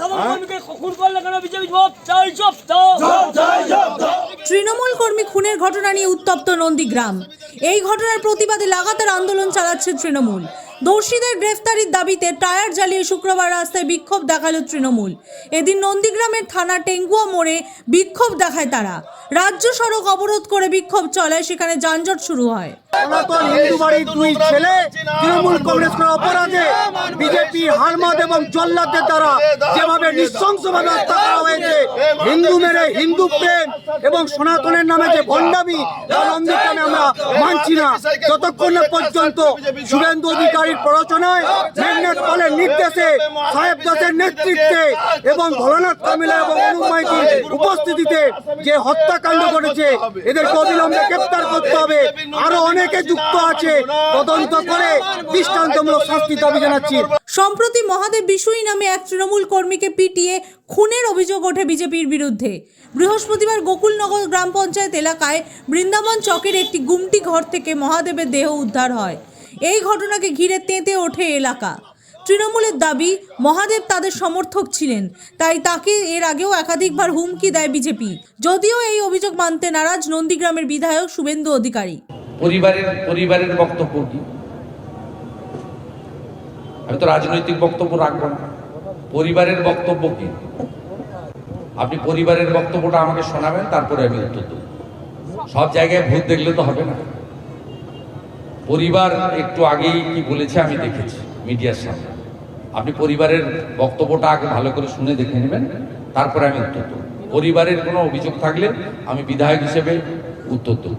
সাধারণ কর্মীকে খুন করলে কেন বিজেপি জবাব? চাই জব তৃণমূল কর্মী খুনের ঘটনা নিয়ে উত্তপ্ত নন্দীগ্রাম। এই ঘটনার প্রতিবাদে লাগাতার আন্দোলন চালাচ্ছে তৃণমূল। দোষীদের গ্রেফতারির দাবিতে টায়ার জ্বালিয়ে শুক্রবার রাস্তায় বিক্ষোভ দেখাল তৃণমূল। এদিন নন্দীগ্রামের থানা টেঙ্গুয়া মোড়ে বিক্ষোভ দেখায় তারা। রাজ্য সড়ক অবরোধ করে বিক্ষোভ চলায়, সেখানে যানজট শুরু হয়। হিন্দু মেরে হিন্দু প্রেম এবং সনাতনের নামে যে ভণ্ডামি আমরা মানছি না। যতক্ষণ পর্যন্ত শুভেন্দু অধিকারীর প্ররোচনায় নির্দেশে সাহেব দাসের নেতৃত্বে এবং ভোলানাথ কামিলা এবং মাইতির উপস্থিতিতে যে হত্যাকাণ্ড ঘটেছে, এদেরকে অবিলম্বে গ্রেপ্তার করতে হবে। আরও অনেকে যুক্ত আছে, তদন্ত করে দৃষ্টান্তমূলক শাস্তি দাবি জানাচ্ছি। সম্প্রতি মহাদেব বিশুই নামে এক তৃণমূল কর্মীকে পিটিয়ে খুনের অভিযোগ ওঠে বিজেপির বিরুদ্ধে। বৃহস্পতিবার গোকুলনগর গ্রাম পঞ্চায়েত এলাকায় বৃন্দাবন চকের একটি গুমটি ঘর থেকে মহাদেবের দেহ উদ্ধার হয়। এই ঘটনাকে ঘিরে তেঁতে ওঠে এলাকা। তৃণমূলের দাবি, মহাদেব তাদের সমর্থক ছিলেন। তাই তাকে এর আগেও একাধিকবার হুমকি দেয় বিজেপি। যদিও এই অভিযোগ মানতে নারাজ নন্দীগ্রামের বিধায়ক শুভেন্দু অধিকারী। পরিবারের পরিবারের বক্তব্য কি? আমি তো রাজনৈতিক বক্তব্য রাখব না। পরিবারের বক্তব্য কি? আপনি পরিবারের বক্তব্যটা আমাকে শোনাবেন, তারপরে আমি উত্তর দেব। সব জায়গায় ভূত দেখলে তো হবে না। পরিবার একটু আগেই কি বলেছে আমি দেখেছি। মিডিয়ার সামনে। আপনি পরিবারের বক্তব্যটা আগে ভালো করে শুনে দেখে নেবেন তারপরে আমি উত্তর দেব। পরিবারের কোনো অভিযোগ থাকলে আমি বিধায়ক হিসেবে উত্তর দেবো।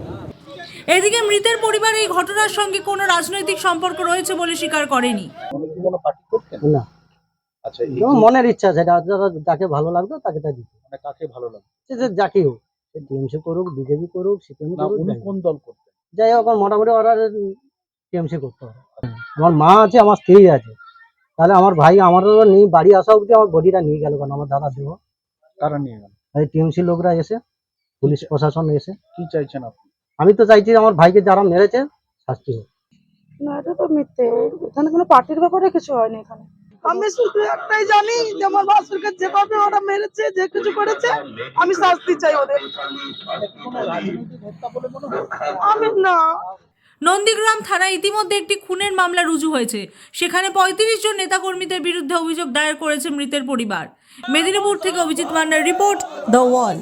এদিকে মৃতের পরিবার এই ঘটনার সঙ্গে কোনো রাজনৈতিক সম্পর্ক রয়েছে বলে স্বীকার করেনি। না। আচ্ছা মনের ইচ্ছা সেটা যারা যাকে ভালো লাগতো তাকে তা দিত। মানে কাকে ভালো লাগতো? যে যাকে হোক সে টিএমসি করুক বিজেপি করুক সিপিএম করুক যাই হোক। কোন দল করতেন? যাই হোক আমার মোটামুটি ওরা টিএমসি করতে হবে। আমার মা আছে আমার স্ত্রী আছে। তাহলে আমার ভাই আমারও নিয়ে বাড়ি আসা অবধি আমার বডিটা নিয়ে গেল কেন? আমার দাদা দেহ। কারা নিয়ে গেল? এই টিএমসি লোকরা এসে পুলিশ প্রশাসন এসে। কি চাইছেন আপনি? আমি তো চাইছি আমার ভাইকে যারা মেরেছে শাস্তি হোক। না এটা তো মিথ্যে। এখানে কোনো পার্টির ব্যাপারে কিছু হয়নি এখানে। আমি শুধু একটাই জানি যে আমার বাসুরকে যেভাবে ওরা মেরেছে যে কিছু করেছে আমি শাস্তি চাই ওদের। আমি না। নন্দীগ্রাম থানায় ইতিমধ্যে একটি খুনের মামলা রুজু হয়েছে সেখানে পঁয়ত্রিশ জন নেতাকর্মীদের বিরুদ্ধে অভিযোগ দায়ের করেছে মৃতের পরিবার মেদিনীপুর থেকে Abhijit Mandar report the wall